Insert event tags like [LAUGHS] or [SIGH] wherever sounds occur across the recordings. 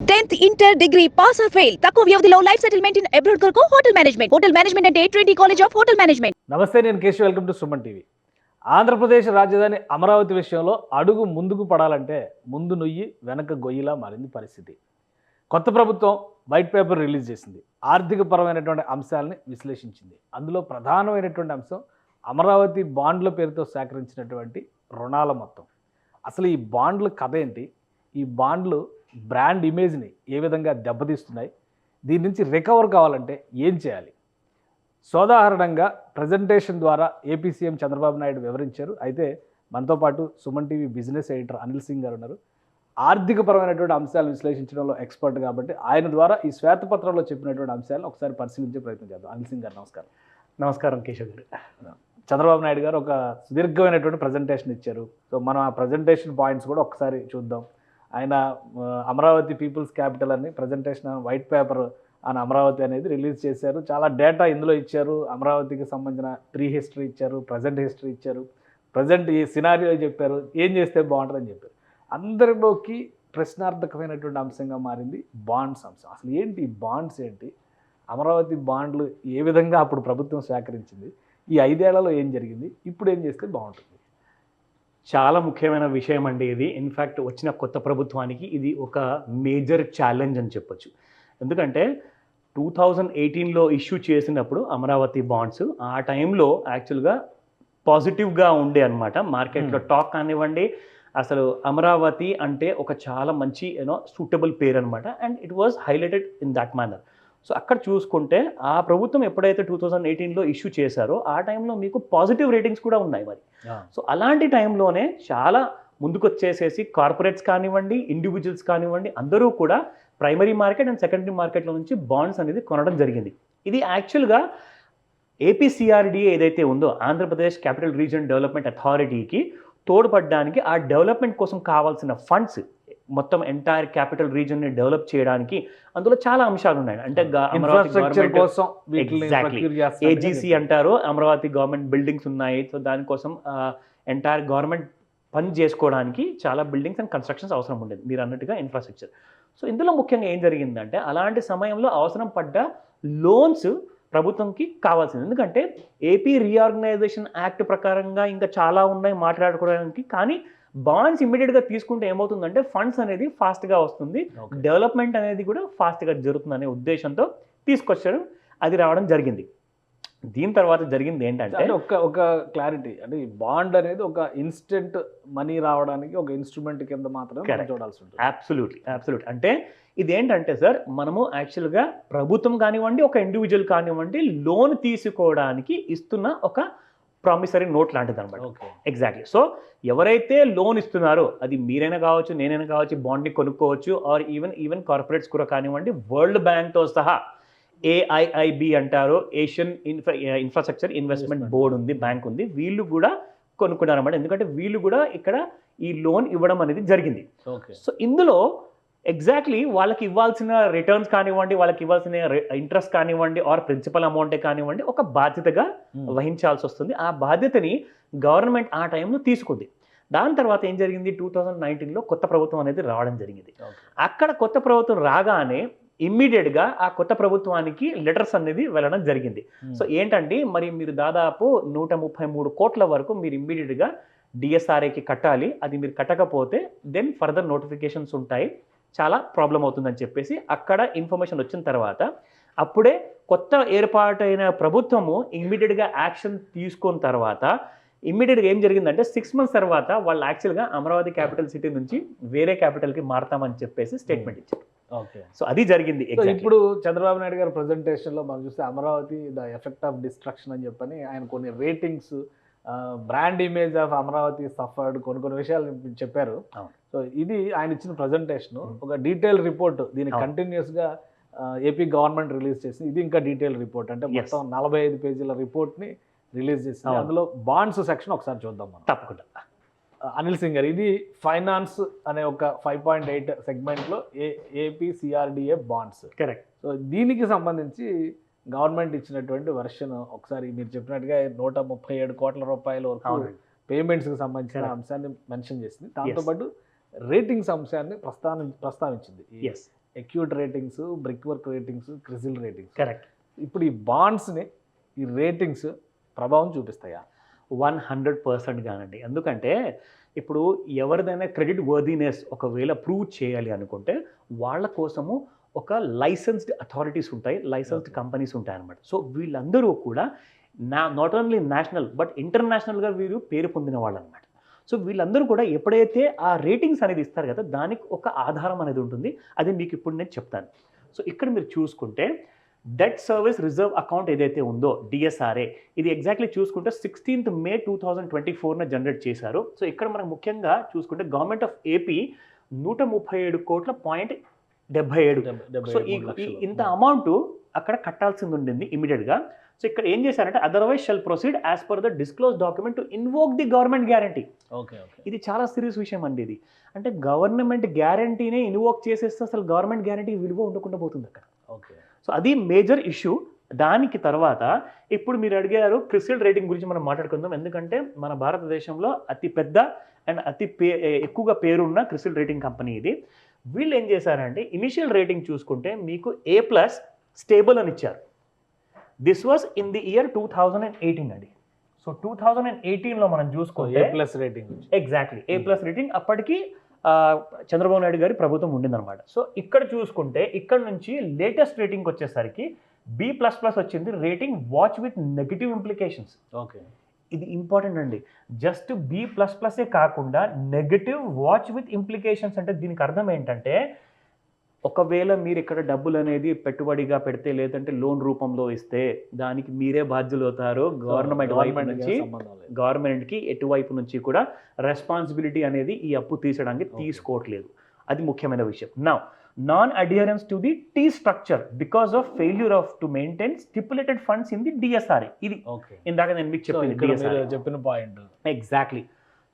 Tenth inter degree pass or fail. తక్కువ వ్యవధిలో life settlement in abroad కొరకు hotel management. Hotel management అంటే twenty college of hotel management. నమస్తే నేను Keshav. Welcome to Suman TV. Andhra Pradesh రాజధాని అమరావతి విషయంలో అడుగు ముందుకు పడాలంటే ముందు నుయ్యి వెనక గొయ్యిలా మారింది పరిస్థితి. కొత్త ప్రభుత్వం వైట్ పేపర్ రిలీజ్ చేసింది. ఆర్థిక పరమైనటువంటి అంశాలని విశ్లేషించింది. అందులో ప్రధానమైనటువంటి అంశం అమరావతి బాండ్ల పేరుతో సేకరించినటువంటి రుణాల మొత్తం. అసలు ఈ బాండ్ల కథ ఏంటి? ఈ బాండ్లు బ్రాండ్ ఇమేజ్ని ఏ విధంగా దెబ్బతీస్తున్నాయి దీని నుంచి రికవర్ కావాలంటే ఏం చేయాలి? సోదాహరణంగా ప్రజెంటేషన్ ద్వారా ఏపీ సీఎం చంద్రబాబు నాయుడు వివరించారు. అయితే మనతో పాటు Suman TV business editor Anil Singh గారు ఉన్నారు. ఆర్థికపరమైనటువంటి అంశాలను విశ్లేషించడంలో ఎక్స్పర్ట్ కాబట్టి ఆయన ద్వారా ఈ శ్వేతపత్రంలో చెప్పినటువంటి అంశాలను ఒకసారి పరిశీలించే ప్రయత్నం చేద్దాం. అనిల్ సింగ్ గారు నమస్కారం. నమస్కారం కేశవ్ గారు. చంద్రబాబు నాయుడు గారు ఒక సుదీర్ఘమైనటువంటి ప్రజెంటేషన్ ఇచ్చారు. సో మనం ఆ ప్రజెంటేషన్ పాయింట్స్ కూడా ఒకసారి చూద్దాం. ఆయన అమరావతి పీపుల్స్ క్యాపిటల్ అని ప్రజెంటేషన్ వైట్ పేపర్ అని అమరావతి అనేది రిలీజ్ చేశారు. చాలా డేటా ఇందులో ఇచ్చారు. అమరావతికి సంబంధించిన ప్రీ హిస్టరీ ఇచ్చారు ప్రజెంట్ హిస్టరీ ఇచ్చారు. ప్రజెంట్ ఈ సినారియో చెప్పారు. ఏం చేస్తే బాగుంటుందని చెప్పారు. అందరిలోకి ప్రశ్నార్థకమైనటువంటి అంశంగా మారింది బాండ్స్ అంశం. అసలు ఏంటి బాండ్స్ ఏంటి? అమరావతి బాండ్లు ఏ విధంగా అప్పుడు ప్రభుత్వం సేకరించింది ఈ ఐదేళ్ళలో ఏం జరిగింది? ఇప్పుడు ఏం చేస్తే బాగుంటుంది? చాలా ముఖ్యమైన విషయం అండి ఇది ఇన్ఫ్యాక్ట్ వచ్చిన కొత్త ప్రభుత్వానికి ఇది ఒక మేజర్ ఛాలెంజ్ అని చెప్పొచ్చు. ఎందుకంటే టూ థౌజండ్ ఎయిటీన్లో ఇష్యూ చేసినప్పుడు అమరావతి బాండ్స్ ఆ టైంలో యాక్చువల్గా పాజిటివ్గా ఉండే అనమాట మార్కెట్లో టాక్ కానివ్వండి అసలు అమరావతి అంటే ఒక చాలా మంచి యూనో సూటబుల్ పేరు అనమాట and it was highlighted in that manner so అక్కడ చూసుకుంటే ఆ ప్రభుత్వం ఎప్పుడైతే టూ థౌజండ్ ఎయిటీన్లో ఇష్యూ చేశారో ఆ టైంలో మీకు పాజిటివ్ రేటింగ్స్ కూడా ఉన్నాయి మరి. సో అలాంటి టైంలోనే చాలా ముందుకొచ్చేసేసి కార్పొరేట్స్ కానివ్వండి ఇండివిజువల్స్ కానివ్వండి అందరూ కూడా ప్రైమరీ మార్కెట్ అండ్ సెకండరీ మార్కెట్లో నుంచి బాండ్స్ అనేది కొనడం జరిగింది. ఇది యాక్చువల్గా ఏపీసీఆర్డీ ఏదైతే ఉందో ఆంధ్రప్రదేశ్ క్యాపిటల్ రీజన్ డెవలప్మెంట్ అథారిటీకి తోడ్పడడానికి ఆ డెవలప్మెంట్ కోసం కావాల్సిన ఫండ్స్ మొత్తం ఎంటైర్ క్యాపిటల్ రీజన్ని డెవలప్ చేయడానికి అందులో చాలా అంశాలు ఉన్నాయి. అంటే ఏజీసీ. అంటారు. అమరావతి గవర్నమెంట్ బిల్డింగ్స్ ఉన్నాయి. సో దానికోసం ఎంటైర్ గవర్నమెంట్ పని చేసుకోవడానికి చాలా బిల్డింగ్స్ అండ్ కన్స్ట్రక్షన్స్ అవసరం ఉండేది. మీరు అన్నట్టుగా ఇన్ఫ్రాస్ట్రక్చర్ సో ఇందులో ముఖ్యంగా ఏం జరిగిందంటే అలాంటి సమయంలో అవసరం పడ్డ లోన్స్ ప్రభుత్వంకి కావాల్సింది. ఎందుకంటే ఏపీ రీఆర్గనైజేషన్ యాక్ట్ ప్రకారంగా ఇంకా చాలా ఉన్నాయి మాట్లాడుకోవడానికి. కానీ బాండ్స్ ఇమ్మీడియట్గా తీసుకుంటే ఏమవుతుందంటే ఫండ్స్ అనేది ఫాస్ట్గా వస్తుంది. డెవలప్మెంట్ అనేది కూడా ఫాస్ట్గా జరుగుతుందనే ఉద్దేశంతో తీసుకొచ్చడం అది రావడం జరిగింది. దీని తర్వాత జరిగింది ఏంటంటే ఒక ఒక క్లారిటీ అంటే ఈ బాండ్ అనేది ఒక ఇన్స్టెంట్ మనీ రావడానికి ఒక ఇన్స్ట్రుమెంట్ కింద మాత్రమే. చూడాల్సి ఉంటుంది. అబ్సల్యూట్లీ అబ్సల్యూట్ అంటే ఇదేంటంటే సార్ మనము యాక్చువల్గా ప్రభుత్వం కానివ్వండి ఒక ఇండివిజువల్ కానివ్వండి లోన్ తీసుకోవడానికి ఇస్తున్న ఒక ప్రామిసరీ నోట్ లాంటిది అనమాట ఓకే. ఎగ్జాక్ట్లీ సో ఎవరైతే లోన్ ఇస్తున్నారో అది మీరైనా కావచ్చు నేనైనా కావచ్చు బాండ్ని కొనుక్కోవచ్చు ఆర్ ఈవెన్ ఈవెన్ కార్పొరేట్స్ కూడా కానివ్వండి వరల్డ్ బ్యాంక్తో సహా ఏఐఐబి అంటారు. Asian infra infrastructure investment. Board ఉంది బ్యాంక్ ఉంది. వీళ్ళు కూడా కొనుక్కున్నారు అనమాట ఎందుకంటే వీళ్ళు కూడా ఇక్కడ ఈ లోన్ ఇవ్వడం అనేది జరిగింది. ఓకే. సో ఇందులో ఎగ్జాక్ట్లీ వాళ్ళకి ఇవ్వాల్సిన రిటర్న్స్ కానివ్వండి వాళ్ళకి ఇవ్వాల్సిన ఇంట్రెస్ట్ కానివ్వండి ఆర్ ప్రిన్సిపల్ అమౌంటే కానివ్వండి ఒక బాధ్యతగా వహించాల్సి వస్తుంది. ఆ బాధ్యతని గవర్నమెంట్ ఆ టైంలో తీసుకుంది. దాని తర్వాత ఏం జరిగింది? టూ థౌజండ్ నైన్టీన్లో కొత్త ప్రభుత్వం అనేది రావడం జరిగింది. అక్కడ కొత్త ప్రభుత్వం రాగానే ఇమ్మీడియట్గా ఆ కొత్త ప్రభుత్వానికి లెటర్స్ అనేది వెళ్ళడం జరిగింది. సో ఏంటంటే మరి మీరు దాదాపు నూట ముప్పై మూడు కోట్ల వరకు మీరు ఇమ్మీడియట్గా డిఎస్ఆర్ఏకి కట్టాలి. అది మీరు కట్టకపోతే దెన్ ఫర్దర్ నోటిఫికేషన్స్ ఉంటాయి. చాలా ప్రాబ్లం అవుతుందని చెప్పేసి అక్కడ ఇన్ఫర్మేషన్ వచ్చిన తర్వాత అప్పుడే కొత్త ఏర్పాటైన ప్రభుత్వము ఇమ్మీడియట్గా యాక్షన్ తీసుకున్న తర్వాత ఇమ్మీడియట్గా ఏం జరిగిందంటే సిక్స్ మంత్స్ తర్వాత వాళ్ళు యాక్చువల్గా అమరావతి క్యాపిటల్ సిటీ నుంచి వేరే క్యాపిటల్కి మారతామని చెప్పేసి స్టేట్మెంట్ ఇచ్చారు. ఓకే సో అది జరిగింది. ఇప్పుడు చంద్రబాబు నాయుడు గారి presentation లో మనం చూస్తే Amaravati the effect of destruction అని చెప్పని ఆయన కొన్ని ratings brand image of Amaravati suffered కొన్ని కొన్ని విషయాలు చెప్పారు. సో ఇది ఆయన ఇచ్చిన ప్రజెంటేషన్. ఒక డీటెయిల్ రిపోర్ట్ దీని అవును. కంటిన్యూస్గా ఏపీ గవర్నమెంట్ రిలీజ్ చేసింది. ఇది ఇంకా డీటెయిల్ రిపోర్ట్. అంటే. మొత్తం నలభై ఐదు పేజీల రిపోర్ట్ని రిలీజ్ చేసింది. అందులో బాండ్స్ సెక్షన్ ఒకసారి చూద్దాం మనం. తప్పకుండా. అనిల్ సింగ్ గారు ఇది ఫైనాన్స్ అనే ఒక ఫైవ్ పాయింట్ ఎయిట్ సెగ్మెంట్లో a AP CRDA bonds. Correct so దీనికి సంబంధించి గవర్నమెంట్ ఇచ్చినటువంటి వర్షన్ ఒకసారి మీరు చెప్పినట్టుగా నూట ముప్పై ఏడు కోట్ల రూపాయల వరకు పేమెంట్స్కి సంబంధించిన. అంశాన్ని మెన్షన్ చేసింది. దాంతోపాటు రేటింగ్స్ అంశాన్ని ప్రస్తావన ప్రస్తావించింది. Acuite ratings Brickwork ratings CRISIL ratings correct ఇప్పుడు ఈ బాండ్స్ని ఈ రేటింగ్స్ ప్రభావం చూపిస్తాయా? వన్ హండ్రెడ్ పర్సెంట్ కానండి ఎందుకంటే ఇప్పుడు ఎవరిదైనా క్రెడిట్ వర్దీనెస్ ఒకవేళ ప్రూవ్ చేయాలి అనుకుంటే వాళ్ళ కోసము ఒక లైసెన్స్డ్ అథారిటీస్ ఉంటాయి లైసెన్స్డ్. కంపెనీస్ ఉంటాయి అనమాట సో వీళ్ళందరూ కూడా నా నాట్ ఓన్లీ నేషనల్ బట్ ఇంటర్నేషనల్గా వీరు పేరు పొందిన వాళ్ళు అనమాట సో వీళ్ళందరూ కూడా ఎప్పుడైతే ఆ రేటింగ్స్ అనేది ఇస్తారు కదా దానికి ఒక ఆధారం అనేది ఉంటుంది. అది మీకు ఇప్పుడు నేను చెప్తాను. సో ఇక్కడ మీరు చూసుకుంటే డెట్ సర్వీస్ రిజర్వ్ అకౌంట్ ఏదైతే ఉందో డిఎస్ఆర్ఏ ఇది ఎగ్జాక్ట్లీ చూసుకుంటే sixteenth May two thousand twenty ఫోర్న generate చేశారు. సో ఇక్కడ మనం ముఖ్యంగా చూసుకుంటే గవర్నమెంట్ ఆఫ్ ఏపీ నూట ముప్పై ఏడు కోట్ల పాయింట్ డెబ్బై ఏడు. సో. ఇంత అమౌంట్ అక్కడ కట్టాల్సింది ఉండింది ఇమీడియట్గా సో ఇక్కడ ఏం చేశారంటే otherwise shall proceed as per the disclose document to invoke the government guarantee okay okay. ఇది చాలా సీరియస్ విషయం అండి ఇది. అంటే గవర్నమెంట్ గ్యారంటీనే ఇన్వోక్ చేసేస్తే అసలు గవర్నమెంట్ గ్యారంటీ విలువ ఉండకుండా పోతుంది అక్కడ. ఓకే. సో అది మేజర్ ఇష్యూ దానికి తర్వాత ఇప్పుడు మీరు అడిగారు క్రిసిల్ రేటింగ్ గురించి మనం మాట్లాడుకుందాం. ఎందుకంటే మన భారతదేశంలో అతి పెద్ద అండ్ అతి పే ఎక్కువగా పేరున్న క్రిసిల్ రేటింగ్ కంపెనీ ఇది. వీళ్ళు ఏం చేశారంటే ఇనిషియల్ రేటింగ్ చూసుకుంటే మీకు ఏ ప్లస్ స్టేబుల్ అని ఇచ్చారు. This was in the year two thousand and. Eighteen అండి సో టూ థౌజండ్ అండ్ ఎయిటీన్లో మనం ఏ చూసుకుంటే plus rating exactly A. Plus rating అప్పటికి చంద్రబాబు నాయుడు గారి ప్రభుత్వం ఉండిందనమాట సో ఇక్కడ చూసుకుంటే ఇక్కడ నుంచి లేటెస్ట్ రేటింగ్ వచ్చేసరికి బి ప్లస్ ప్లస్ వచ్చింది rating watch with negative implications okay ఇది ఇంపార్టెంట్ అండి. జస్ట్ బి ప్లస్ ప్లసే కాకుండా నెగటివ్ వాచ్ విత్ ఇంప్లికేషన్స్ అంటే దీనికి అర్థం ఏంటంటే ఒకవేళ మీరు ఇక్కడ డబ్బులు అనేది పెట్టుబడిగా పెడితే లేదంటే లోన్ రూపంలో ఇస్తే దానికి మీరే బాధ్యులు అవుతారు. గవర్నమెంట్ వైపు నుంచి గవర్నమెంట్కి ఎటువైపు నుంచి కూడా రెస్పాన్సిబిలిటీ అనేది ఈ అప్పు తీసడానికి. తీసుకోవట్లేదు. అది ముఖ్యమైన విషయం. నా non adherence to the T structure because of failure of to maintain stipulated funds in the DSRA ఇది ఇందాక నేను మీకు చెప్పింది చెప్పిన పాయింట్ ఎగ్జాక్ట్లీ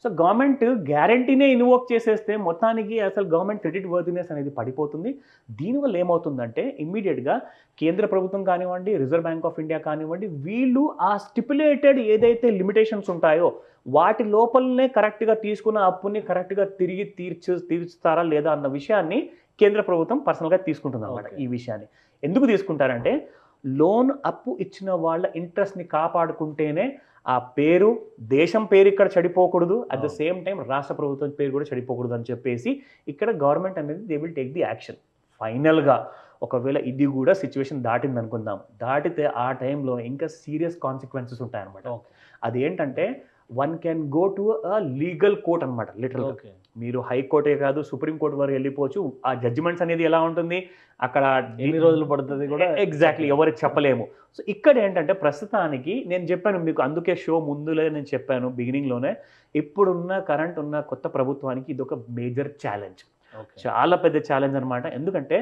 సో గవర్నమెంట్ గ్యారంటీనే ఇన్వోక్ చేసేస్తే మొత్తానికి అసలు గవర్నమెంట్ క్రెడిట్ వర్దినెస్ అనేది పడిపోతుంది. దీనివల్ల ఏమవుతుందంటే ఇమ్మీడియట్గా కేంద్ర ప్రభుత్వం కానివ్వండి రిజర్వ్ బ్యాంక్ ఆఫ్ ఇండియా కానివ్వండి వీళ్ళు ఆ స్టిపులేటెడ్ ఏదైతే లిమిటేషన్స్ ఉంటాయో వాటి లోపలనే కరెక్ట్గా తీసుకున్న అప్పుని కరెక్ట్గా తిరిగి తీర్చు తీర్చుతారా లేదా అన్న విషయాన్ని కేంద్ర ప్రభుత్వం పర్సనల్గా తీసుకుంటుంది అనమాట. ఈ విషయాన్ని. ఎందుకు తీసుకుంటారంటే లోన్ అప్పు ఇచ్చిన వాళ్ళ ఇంట్రెస్ట్ని కాపాడుకుంటేనే ఆ పేరు దేశం పేరు ఇక్కడ చెడిపోకూడదు. At the. సేమ్ టైం రాష్ట్ర ప్రభుత్వం పేరు కూడా చెడిపోకూడదు అని చెప్పేసి ఇక్కడ గవర్నమెంట్ అనేది they will take the action ఫైనల్గా ఒకవేళ ఇది కూడా సిచ్యువేషన్ దాటింది అనుకుందాం. దాటితే ఆ టైంలో ఇంకా సీరియస్ కాన్సిక్వెన్సెస్ ఉంటాయన్నమాట. అదేంటంటే one can go to a legal court అనమాట లిటరల్ మీరు హైకోర్టే కాదు సుప్రీం కోర్ట్ వరకు వెళ్ళిపోవచ్చు. ఆ జడ్జిమెంట్స్ అనేది ఎలా ఉంటుంది? అక్కడ ఎన్ని రోజులు పడుతుంది కూడా ఎగ్జాక్ట్లీ ఎవరికి చెప్పలేము. సో ఇక్కడ ఏంటంటే ప్రస్తుతానికి నేను చెప్పాను మీకు అందుకే షో ముందులే నేను చెప్పాను బిగినింగ్లోనే ఇప్పుడున్న కరెంట్ ఉన్న కొత్త ప్రభుత్వానికి ఇది ఒక మేజర్ ఛాలెంజ్ చాలా పెద్ద ఛాలెంజ్ అనమాట ఎందుకంటే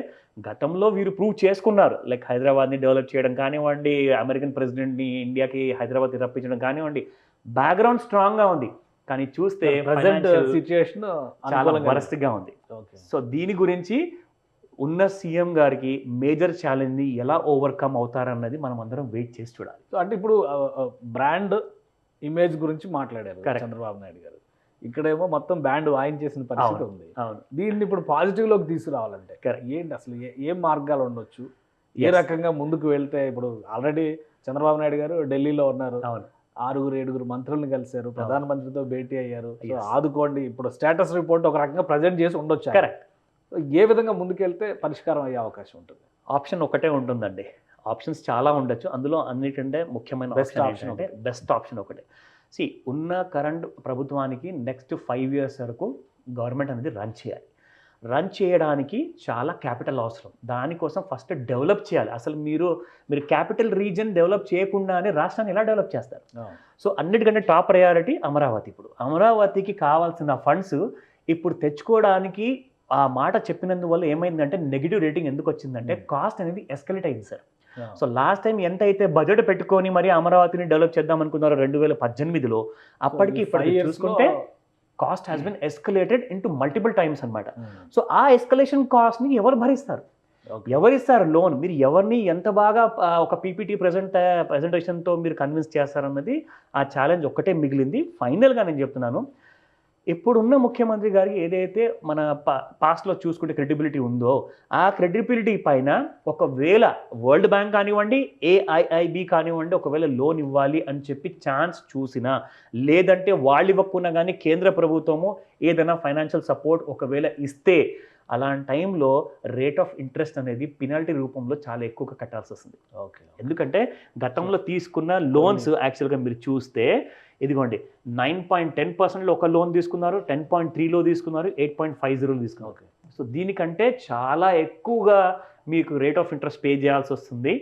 గతంలో వీరు ప్రూవ్ చేసుకున్నారు. లైక్ హైదరాబాద్ని డెవలప్ చేయడం కానివ్వండి అమెరికన్ ప్రెసిడెంట్ని ఇండియాకి హైదరాబాద్కి రప్పించడం కానివ్వండి బ్యాక్గ్రౌండ్ స్ట్రాంగ్గా ఉంది. కానీ చూస్తే ప్రజెంట్ సిచ్యుయేషన్ చాలా వరస్ట్గా ఉంది. ఓకే సో దీని గురించి ఉన్న సీఎం గారికి మేజర్ ఛాలెంజ్ని ఎలా ఓవర్కమ్ అవుతారన్నది మనం అందరం వెయిట్ చేసి చూడాలి. సో అంటే ఇప్పుడు బ్రాండ్ ఇమేజ్ గురించి మాట్లాడారు. చంద్రబాబు నాయుడు గారు. ఇక్కడేమో మొత్తం బ్యాండ్ వాయించేసిన పరిస్థితి. ఉంది. దీన్ని ఇప్పుడు పాజిటివ్లోకి తీసుకురావాలంటే. ఏంటి అసలు ఏ- మార్గాలు ఉండొచ్చు? ఏ. రకంగా ముందుకు వెళ్తే ఇప్పుడు ఆల్రెడీ చంద్రబాబు నాయుడు గారు ఢిల్లీలో ఉన్నారు. ఆరుగురు ఏడుగురు మంత్రులను కలిశారు ప్రధానమంత్రితో భేటీ అయ్యారు. ఆదుకోండి. ఇప్పుడు స్టేటస్ రిపోర్ట్ ఒక రకంగా ప్రజెంట్ చేసి ఉండొచ్చు. కరెక్ట్ ఏ విధంగా ముందుకెళ్తే పరిష్కారం అయ్యే అవకాశం ఉంటుంది? ఆప్షన్ ఒకటే ఉంటుందండి. ఆప్షన్స్ చాలా ఉండొచ్చు. అందులో అన్నిటంటే ముఖ్యమైన Best ఆప్షన్ ఏంటంటే బెస్ట్ ఆప్షన్ ఒకటే. సి ఉన్న కరెంట్ ప్రభుత్వానికి నెక్స్ట్ ఫైవ్ ఇయర్స్ వరకు గవర్నమెంట్ అనేది రన్ చేయాలి. రన్ చేయడానికి చాలా క్యాపిటల్ అవసరం. దానికోసం ఫస్ట్ డెవలప్ చేయాలి. అసలు మీరు మీరు క్యాపిటల్ రీజన్ డెవలప్ చేయకుండానే రాష్ట్రాన్ని ఎలా డెవలప్ చేస్తారు? సో అన్నిటికంటే టాప్ ప్రయారిటీ అమరావతి ఇప్పుడు. అమరావతికి కావాల్సిన ఫండ్స్ ఇప్పుడు తెచ్చుకోవడానికి ఆ మాట చెప్పినందువల్ల ఏమైందంటే నెగిటివ్ రేటింగ్ ఎందుకు వచ్చిందంటే. కాస్ట్ అనేది ఎస్కలేట్ అయింది సార్. సో లాస్ట్ టైం ఎంత అయితే బడ్జెట్ పెట్టుకొని మరి అమరావతిని డెవలప్ చేద్దాం అనుకున్నారో రెండు వేల పద్దెనిమిదిలో అప్పటికి ఇప్పటికి చూసుకుంటే cost has been escalated into multiple times అన్నమాట. సో ఆ ఎస్కలేషన్ కాస్ట్ని ఎవరు భరిస్తారు? ఎవరిస్తారు లోన్? మీరు ఎవరిని ఎంత బాగా ఒక పీపీటీ ప్రజెంట్ ప్రజెంటేషన్తో మీరు కన్విన్స్ చేస్తారన్నది ఆ ఛాలెంజ్ ఒక్కటే మిగిలింది. ఫైనల్గా నేను చెప్తున్నాను. ఇప్పుడున్న ముఖ్యమంత్రి గారికి ఏదైతే మన పా పాస్ట్లో చూసుకుంటే క్రెడిబిలిటీ ఉందో ఆ క్రెడిబిలిటీ పైన ఒకవేళ వరల్డ్ బ్యాంక్ కానివ్వండి ఏఐఐబి కానివ్వండి ఒకవేళ లోన్ ఇవ్వాలి అని చెప్పి ఛాన్స్ చూసినా లేదంటే వాళ్ళు ఇవ్వకున్నా కానీ కేంద్ర ప్రభుత్వము ఏదైనా ఫైనాన్షియల్ సపోర్ట్ ఒకవేళ ఇస్తే అలాంటి టైంలో రేట్ ఆఫ్ ఇంట్రెస్ట్ అనేది పినాల్టీ రూపంలో చాలా ఎక్కువగా కట్టాల్సి వస్తుంది ఓకే. ఎందుకంటే గతంలో తీసుకున్న లోన్స్ యాక్చువల్గా మీరు చూస్తే ఇదిగోండి నైన్ పాయింట్ టెన్ పర్సెంట్లో ఒక లోన్ తీసుకున్నారు టెన్ పాయింట్ త్రీలో తీసుకున్నారు ఎయిట్ పాయింట్ ఫైవ్ జీరోలో తీసుకున్నారు. ఓకే. సో దీనికంటే చాలా ఎక్కువగా మీకు రేట్ ఆఫ్ ఇంట్రెస్ట్ పే చేయాల్సి వస్తుంది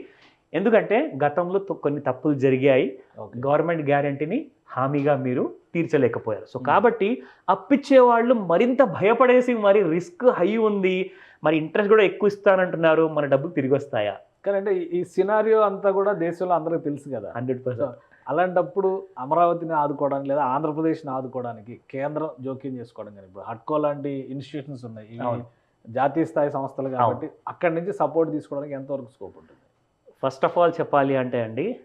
ఎందుకంటే గతంలో కొన్ని తప్పులు జరిగాయి. ఓకే. గవర్నమెంట్ గ్యారంటీని హామీగా మీరు తీర్చలేకపోయారు. సో. కాబట్టి అప్పిచ్చే వాళ్ళు మరింత భయపడేసి మరి రిస్క్ హై ఉంది మరి ఇంట్రెస్ట్ కూడా ఎక్కువ ఇస్తానంటున్నారు మన డబ్బులు తిరిగి వస్తాయా? కానీ అంటే ఈ- సినారియో అంతా కూడా దేశంలో అందరికీ తెలుసు కదా. Hundred percent. అలాంటప్పుడు అమరావతిని ఆదుకోవడానికి లేదా ఆంధ్రప్రదేశ్ని ఆదుకోవడానికి కేంద్రం జోక్యం చేసుకోవడం కానీ ఇప్పుడు హట్కో లాంటి ఇన్స్టిట్యూషన్స్ ఉన్నాయి. జాతీయ స్థాయి సంస్థలు కాబట్టి అక్కడి నుంచి సపోర్ట్ తీసుకోవడానికి ఎంతవరకు స్కోప్ ఉంటుంది? ఫస్ట్ ఆఫ్ ఆల్ చెప్పాలి అంటే అండి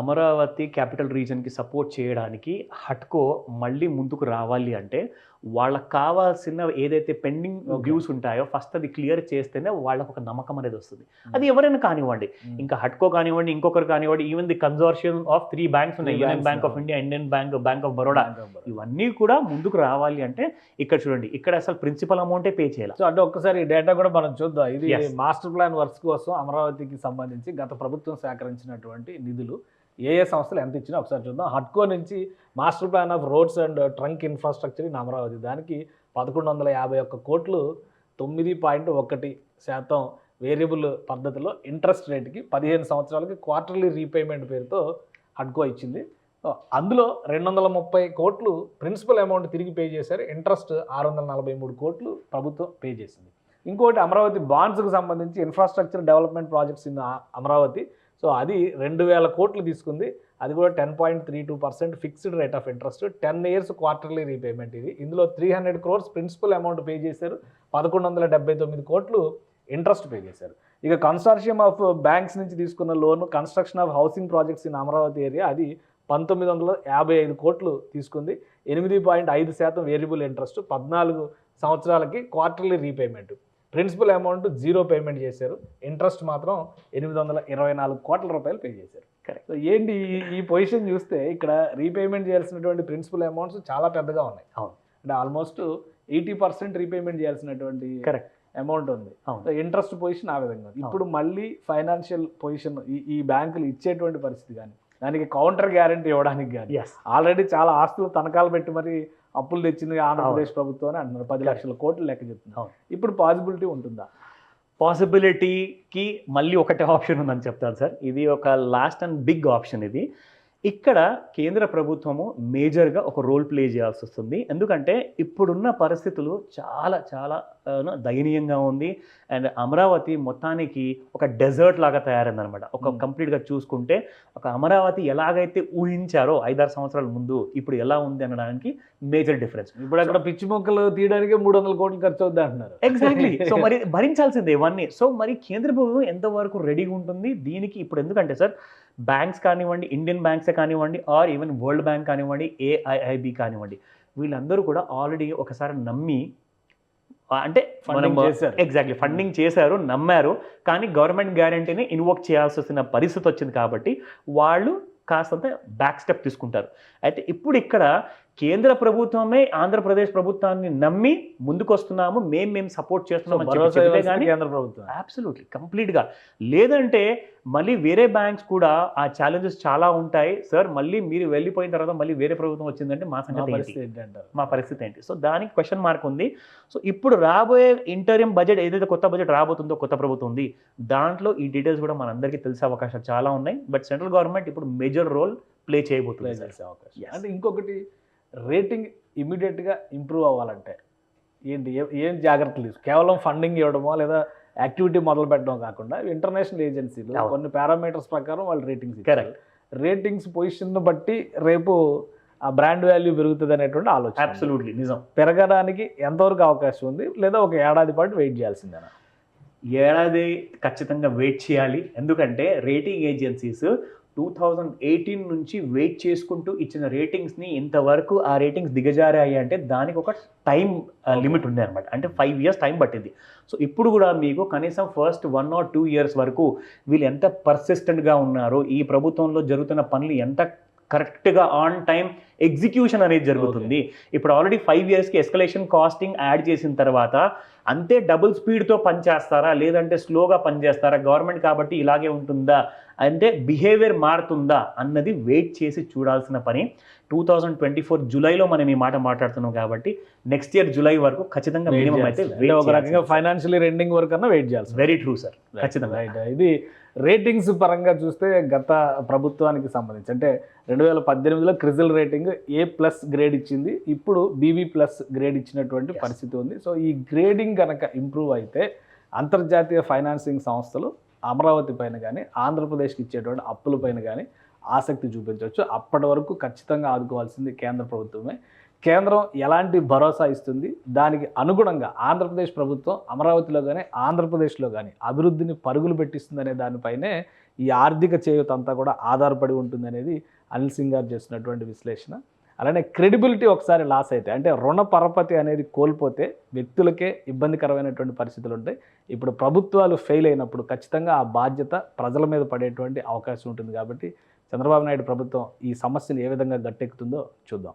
అమరావతి క్యాపిటల్ రీజన్కి సపోర్ట్ చేయడానికి హట్కో మళ్ళీ ముందుకు రావాలి అంటే వాళ్ళకి కావాల్సిన ఏదైతే పెండింగ్. డ్యూస్ ఉంటాయో ఫస్ట్ అది క్లియర్ చేస్తేనే వాళ్ళకు ఒక నమ్మకం అనేది వస్తుంది. అది ఎవరైనా కానివ్వండి. ఇంకా హట్కో కానివ్వండి ఇంకొకరు కానివ్వండి even the consortium of three banks ఉన్నాయి. Union Bank of. India Indian Bank Bank of Baroda. ఇవన్నీ కూడా ముందుకు రావాలి అంటే ఇక్కడ చూడండి ఇక్కడ అసలు ప్రిన్సిపల్ అమౌంటే పే చేయాలి. సో అంటే ఒక్కసారి ఈ డేటా కూడా మనం చూద్దాం. ఇది. మాస్టర్ ప్లాన్ వర్క్స్ కోసం అమరావతికి సంబంధించి గత ప్రభుత్వం సేకరించినటువంటి నిధులు. ఏ ఏ సంస్థలు ఎంత ఇచ్చినా ఒకసారి చూద్దాం. హట్కో నుంచి master plan of roads and trunk infrastructure in Amaravati. దానికి పదకొండు వందల యాభై ఒక్క కోట్లు తొమ్మిది పాయింట్ ఒకటి శాతం వేరియబుల్ పద్ధతిలో ఇంట్రెస్ట్ రేట్కి పదిహేను సంవత్సరాలకి క్వార్టర్లీ రీపేమెంట్ పేరుతో హడ్కో ఇచ్చింది. అందులో రెండు వందల ముప్పై కోట్లు ప్రిన్సిపల్ అమౌంట్ తిరిగి పే చేశారు. ఇంట్రెస్ట్ ఆరు వందల నలభై మూడు కోట్లు ప్రభుత్వం పే చేసింది. ఇంకోటి అమరావతి బాండ్స్కి సంబంధించి infrastructure development projects in Amaravati. So అది రెండు వేల కోట్లు తీసుకుంది. అది కూడా ten point three two percent fixed rate of interest. Ten years quarterly repayment ఇది. ఇందులో three hundred crores principal amount pay చేశారు. పదకొండు వందల డెబ్బై తొమ్మిది కోట్లు ఇంట్రెస్ట్ పే చేశారు. ఇక కన్సార్షియం ఆఫ్ బ్యాంక్స్ నుంచి తీసుకున్న loan construction of housing projects in Amaravati area అది పంతొమ్మిది వందల యాభై ఐదు కోట్లు తీసుకుంది. ఎనిమిది పాయింట్ ఐదు శాతం వేరియబుల్ ఇంట్రెస్ట్. పద్నాలుగు సంవత్సరాలకి quarterly repayment. Principal amount zero payment చేశారు. ఇంట్రెస్ట్ మాత్రం ఎనిమిది వందల ఇరవై నాలుగు కోట్ల రూపాయలు పే చేశారు. సో ఏంటి ఈ- పొజిషన్ చూస్తే ఇక్కడ రీపేమెంట్ చేయాల్సినటువంటి ప్రిన్సిపల్ అమౌంట్స్ చాలా పెద్దగా ఉన్నాయి. అవును. అంటే ఆల్మోస్ట్ ఎయిటీ పర్సెంట్ రీపేమెంట్ చేయాల్సినటువంటి కరెక్ట్ అమౌంట్ ఉంది. ఇంట్రెస్ట్ పొజిషన్ ఆ విధంగా. ఇప్పుడు మళ్ళీ ఫైనాన్షియల్ పొజిషన్ ఈ ఈ బ్యాంకులు ఇచ్చేటువంటి పరిస్థితి కానీ దానికి కౌంటర్ గ్యారంటీ ఇవ్వడానికి కానీ ఆల్రెడీ చాలా ఆస్తులు తనఖాలు పెట్టి మరి అప్పులు తెచ్చింది ఆంధ్రప్రదేశ్ ప్రభుత్వం అని అంటున్నారు పది. లక్షల కోట్లు లెక్క చెప్తున్నారు. అవును. ఇప్పుడు పాసిబిలిటీ ఉంటుందా? పాసిబిలిటీకి మళ్ళీ ఒకటే ఆప్షన్ ఉందని చెప్తాను సార్. ఇది ఒక లాస్ట్ అండ్ బిగ్ ఆప్షన్ ఇది. ఇక్కడ కేంద్ర ప్రభుత్వము మేజర్గా ఒక రోల్ ప్లే చేయాల్సి వస్తుంది. ఎందుకంటే ఇప్పుడున్న పరిస్థితులు చాలా చాలా దయనీయంగా ఉంది. అండ్ అమరావతి మొత్తానికి ఒక డెజర్ట్ లాగా తయారైందనమాట ఒక. కంప్లీట్గా చూసుకుంటే ఒక అమరావతి ఎలాగైతే ఊహించారో ఐదారు సంవత్సరాల ముందు ఇప్పుడు ఎలా ఉంది అనడానికి మేజర్ డిఫరెన్స్. ఇప్పుడు అక్కడ పిచ్చి మొక్కలు తీయడానికి మూడు వందల కోట్లు ఖర్చు అవుద్ది అంటున్నారు. ఎగ్జాక్ట్లీ [LAUGHS] సో మరి భరించాల్సిందే ఇవన్నీ. సో మరి కేంద్ర ప్రభుత్వం ఎంతవరకు రెడీగా ఉంటుంది? దీనికి ఇప్పుడు ఎందుకంటే సార్ బ్యాంక్స్ కానివ్వండి ఇండియన్ బ్యాంక్సే కానివ్వండి ఆర్ ఈవెన్ వరల్డ్ బ్యాంక్ కానివ్వండి ఏఐఐబి కానివ్వండి వీళ్ళందరూ కూడా ఆల్రెడీ ఒకసారి నమ్మి అంటే. ఎగ్జాక్ట్లీ ఫండింగ్ చేశారు. నమ్మారు కానీ గవర్నమెంట్ గ్యారంటీని ఇన్వోక్ చేయాల్సి వచ్చిన పరిస్థితి వచ్చింది కాబట్టి వాళ్ళు కాస్తంత బ్యాక్ స్టెప్ తీసుకుంటారు. అయితే ఇప్పుడు ఇక్కడ కేంద్ర ప్రభుత్వమే ఆంధ్రప్రదేశ్ ప్రభుత్వాన్ని నమ్మి ముందుకు వస్తున్నాము మేము మేము సపోర్ట్ చేస్తున్నాం కేంద్ర ప్రభుత్వం. అబ్సల్యూట్లీ కంప్లీట్గా లేదంటే మళ్ళీ వేరే బ్యాంక్స్ కూడా ఆ ఛాలెంజెస్ చాలా ఉంటాయి. సార్ మళ్ళీ మీరు వెళ్ళిపోయిన తర్వాత మళ్ళీ వేరే ప్రభుత్వం వచ్చిందంటే మా సంగతి మా పరిస్థితి ఏంటి? సో దానికి క్వశ్చన్ మార్క్ ఉంది. సో ఇప్పుడు రాబోయే ఇంటర్యం బడ్జెట్ ఏదైతే కొత్త బడ్జెట్ రాబోతుందో కొత్త ప్రభుత్వం ఉంది దాంట్లో ఈ డీటెయిల్స్ కూడా మనందరికీ తెలిసే అవకాశాలు చాలా ఉన్నాయి. బట్ సెంట్రల్ గవర్నమెంట్ ఇప్పుడు మేజర్ రోల్ ప్లే చేయబోతుంది అవకాశం. అంటే ఇంకొకటి రేటింగ్ ఇమీడియట్గా ఇంప్రూవ్ అవ్వాలంటే ఏంటి? ఏ- జాగ్రత్తలు తీసు కేవలం ఫండింగ్ ఇవ్వడమో లేదా యాక్టివిటీ మొదలు పెట్టడం కాకుండా ఇంటర్నేషనల్ ఏజెన్సీలు. కొన్ని పారామీటర్స్ ప్రకారం వాళ్ళు రేటింగ్స్ Correct. రేటింగ్స్ పొజిషన్ బట్టి రేపు ఆ బ్రాండ్ వాల్యూ పెరుగుతుంది అనేటువంటి ఆలోచన. అబ్సల్యూట్లీ. నిజం. పెరగడానికి ఎంతవరకు అవకాశం ఉంది? లేదా ఒక ఏడాది పాటు వెయిట్ చేయాల్సిందేనా? ఏడాది ఖచ్చితంగా వెయిట్ చేయాలి. ఎందుకంటే rating agencies two thousand eighteen నుంచి వెయిట్ చేసుకుంటూ ఇచ్చిన రేటింగ్స్ని ఇంతవరకు ఆ రేటింగ్స్ దిగజారాయి అంటే దానికి ఒక టైం లిమిట్ ఉంది అనమాట అంటే ఫైవ్ ఇయర్స్ టైం పట్టింది. సో ఇప్పుడు కూడా మీకు కనీసం first one or two years వరకు వీళ్ళు ఎంత పర్సిస్టెంట్గా ఉన్నారో ఈ ప్రభుత్వంలో జరుగుతున్న పనులు ఎంత కరెక్ట్గా ఆన్ టైం ఎగ్జిక్యూషన్ అనేది జరుగుతుంది. ఇప్పుడు ఆల్రెడీ ఫైవ్ ఇయర్స్కి ఎస్కలేషన్ కాస్టింగ్ యాడ్ చేసిన తర్వాత అంతే డబుల్ స్పీడ్తో పనిచేస్తారా లేదంటే స్లోగా పనిచేస్తారా గవర్నమెంట్ కాబట్టి ఇలాగే ఉంటుందా? అంటే బిహేవియర్ మారుతుందా? అన్నది వెయిట్ చేసి చూడాల్సిన పని. టూ థౌజండ్ ట్వంటీ ఫోర్ జూలైలో మనం ఈ మాట మాట్లాడుతున్నాం కాబట్టి నెక్స్ట్ ఇయర్ జూలై వరకు ఖచ్చితంగా మినిమం అయితే ఒక రకంగా ఫైనాన్షియల్ ఎండింగ్ వరకు అన్నా వెయిట్ చేయాల్సి వెరీ ట్రూ సార్. ఖచ్చితంగా. ఇది రేటింగ్స్ పరంగా చూస్తే గత ప్రభుత్వానికి సంబంధించి అంటే రెండు వేల పద్దెనిమిదిలో CRISIL rating A plus grade ఇచ్చింది ఇప్పుడు బీబీ ప్లస్ గ్రేడ్ ఇచ్చినటువంటి. పరిస్థితి ఉంది. సో ఈ గ్రేడింగ్ కనుక ఇంప్రూవ్ అయితే అంతర్జాతీయ ఫైనాన్సింగ్ సంస్థలు అమరావతి పైన కానీ ఆంధ్రప్రదేశ్కి ఇచ్చేటువంటి అప్పుల పైన కానీ ఆసక్తి చూపించవచ్చు. అప్పటి వరకు ఖచ్చితంగా ఆదుకోవాల్సింది కేంద్ర ప్రభుత్వమే. కేంద్రం ఎలాంటి భరోసా ఇస్తుంది? దానికి అనుగుణంగా ఆంధ్రప్రదేశ్ ప్రభుత్వం అమరావతిలో కానీ ఆంధ్రప్రదేశ్లో కానీ అభివృద్ధిని పరుగులు పెట్టిస్తుందనే దానిపైనే ఈ ఆర్థిక చేయూత అంతా కూడా ఆధారపడి ఉంటుందనేది అనిల్ సింగ్ గారు చేస్తున్నటువంటి విశ్లేషణ. అలానే క్రెడిబిలిటీ ఒకసారి లాస్ అయితే అంటే రుణ పరపతి అనేది కోల్పోతే వ్యక్తులకే ఇబ్బందికరమైనటువంటి పరిస్థితులు ఉంటాయి. ఇప్పుడు ప్రభుత్వాలు ఫెయిల్ అయినప్పుడు ఖచ్చితంగా ఆ బాధ్యత ప్రజల మీద పడేటువంటి అవకాశం ఉంటుంది కాబట్టి చంద్రబాబు నాయుడు ప్రభుత్వం ఈ సమస్యను ఏ విధంగా గట్టెక్కుతుందో చూద్దాం.